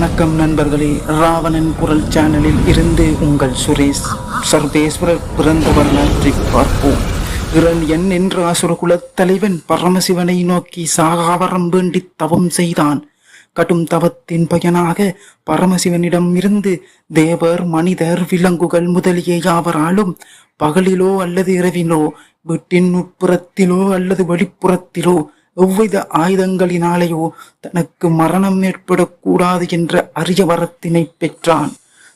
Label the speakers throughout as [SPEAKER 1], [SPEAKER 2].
[SPEAKER 1] வணக்கம் நண்பர்களே. ராவணன் குரல் சேனலில் இருந்து உங்கள் சுரேஷ் சர்வேஸ்வரர் பிறந்த வரலாற்றை பார்ப்போம். இரண்யன் என்று அசுரகுலத் தலைவன் பரமசிவனை நோக்கி சாகாவரம் வேண்டி தவம் செய்தான். கடும் தவத்தின் பயனாக பரமசிவனிடம் இருந்து தேவர் மனிதர் விலங்குகள் முதலிய யாவராலும் பகலிலோ அல்லது இரவிலோ வீட்டின் உட்புறத்திலோ அல்லது வெளிப்புறத்திலோ எவ்வித ஆயுதங்களினாலேயோ தனக்கு மரணம் ஏற்படக்கூடாது என்ற அரிய வரத்தினை பெற்றான்.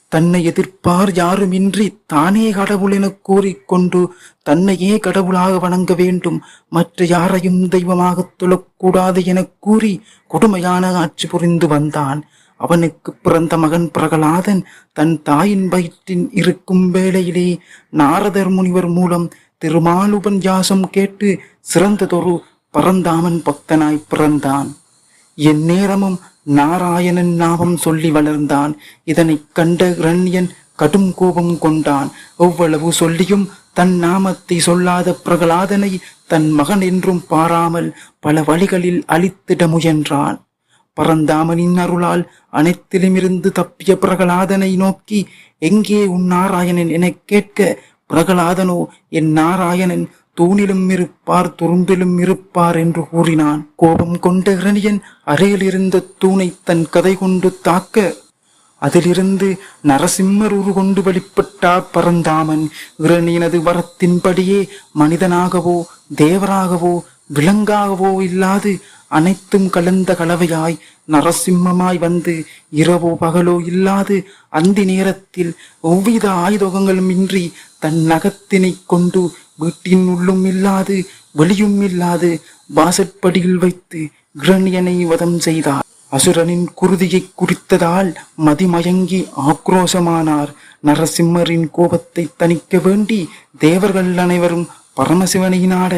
[SPEAKER 1] தன்னை எதிர்ப்பார் யாருமின்றி தானே கடவுள் என கூறிக்கொண்டு தன்னையே கடவுளாக வணங்க வேண்டும். மற்ற யாரையும் தெய்வமாகத் தொழக்கூடாது என கூறி கொடுமையான ஆட்சி புரிந்து வந்தான். அவனுக்கு பிறந்த மகன் பிரகலாதன் தன் தாயின் வயிற்றின் இருக்கும் வேளையிலே நாரதர் முனிவர் மூலம் திருமால் உபன்யாசம் கேட்டு சிறந்ததொரு பரந்தாமன் பக்தனாய் பிறந்தான். என் நேரமும் நாராயணன் நாமம் சொல்லி வளர்ந்தான். இதனைக் கண்ட ரண்யன் கடும் கோபம் கொண்டான். எவ்வளவு சொல்லியும் தன் நாமத்தை சொல்லாத பிரகலாதனை தன் மகன் என்றும் பாராமல் பல வழிகளில் அழித்திட முயன்றான். பரந்தாமனின் அருளால் அனைத்திலுமிருந்து தப்பிய பிரகலாதனை நோக்கி எங்கே உன் நாராயணன்? எனக் கேட்க பிரகலாதனோ என் நாராயணன் தூணிலும் இருப்பார் துரும்பிலும் இருப்பார் என்று கூறினான். கோபம் கொண்ட இரணியன் அறையில் இருந்த தூணை தன் கதை கொண்டு தாக்க அதிலிருந்து நரசிம்மர் உரு கொண்டு வெளிப்பட்டார் பரந்தாமன். இரணியனது வரத்தின்படியே மனிதனாகவோ தேவராகவோ விலங்காகவோ இல்லாது அனைத்தும் கலந்த கலவையாய் நரசிம்மமாய் வந்து இரவோ பகலோ இல்லாது அந்தி நேரத்தில் ஒவ்வித ஆயுதங்களும் இன்றி தன் நகத்தினை கொண்டு வீட்டின் உள்ளும் இல்லாது வெளியும் இல்லாது வாசற்படியில் வைத்து கிரணியனை வதம் செய்தார். அசுரனின் குருதியை குறித்ததால் மதிமயங்கி ஆக்ரோஷமானார். நரசிம்மரின் கோபத்தை தணிக்க வேண்டி தேவர்கள் அனைவரும் பரமசிவனை நாட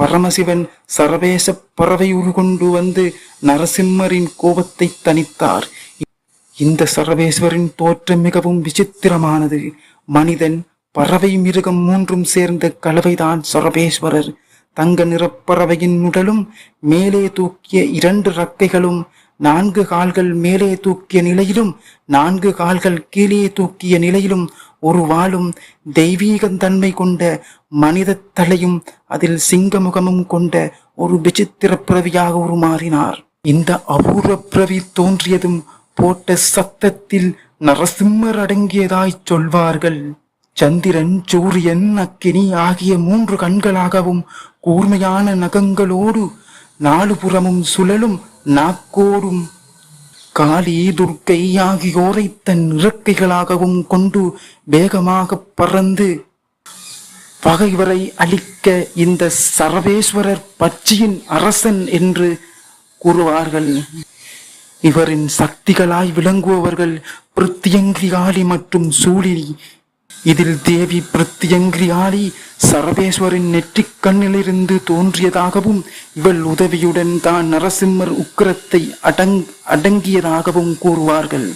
[SPEAKER 1] பரமசிவன் சர்வேச பறவை உருகொண்டு வந்து நரசிம்மரின் கோபத்தை தணித்தார். இந்த சர்வேஸ்வரின் தோற்றம் மிகவும் விசித்திரமானது. மனிதன் பறவை மிருகம் மூன்றும் சேர்ந்த கலவைதான் சொரபேஸ்வரர். தங்க நிறப்பறவையின் உடலும் மேலே தூக்கிய இரண்டு ரக்கைகளும் நான்கு கால்கள் மேலே தூக்கிய நிலையிலும் நான்கு கால்கள் கீழே தூக்கிய நிலையிலும் ஒரு வாளும் தெய்வீகந்தன்மை கொண்ட மனித தலையும் அதில் சிங்கமுகமும் கொண்ட ஒரு விசித்திர பிறவியாக உருமாறினார். இந்த அபூர்வ பிறவி தோன்றியதும் போட்ட சத்தத்தில் நரசிம்மர் அடங்கியதாய்ச் சொல்வார்கள். சந்திரன் சூரியன் அக்கினி ஆகிய மூன்று கண்களாகவும் கூர்மையான நகங்களோடு நாலு புறமும் சுழலும் நாக்கோடும் காளி துர்க்கை ஆகியோரை தன் இறக்கைகளாகவும் கொண்டு வேகமாக பறந்து பகைவரை அழிக்க இந்த சர்வேஸ்வரர் பட்சியின் அரசன் என்று கூறுவார்கள். இவரின் சக்திகளாய் விளங்குபவர்கள் பிருத்தியங்கிரியாளி மற்றும் சூழினி. இதில் தேவி பிருத்தியங்கிரியாளி சரவேஸ்வரின் நெற்றிக் கண்ணிலிருந்து தோன்றியதாகவும் இவள் உதவியுடன் தான் நரசிம்மர் உக்கிரத்தை அடங் அடங்கியதாகவும் கூறுவார்கள்.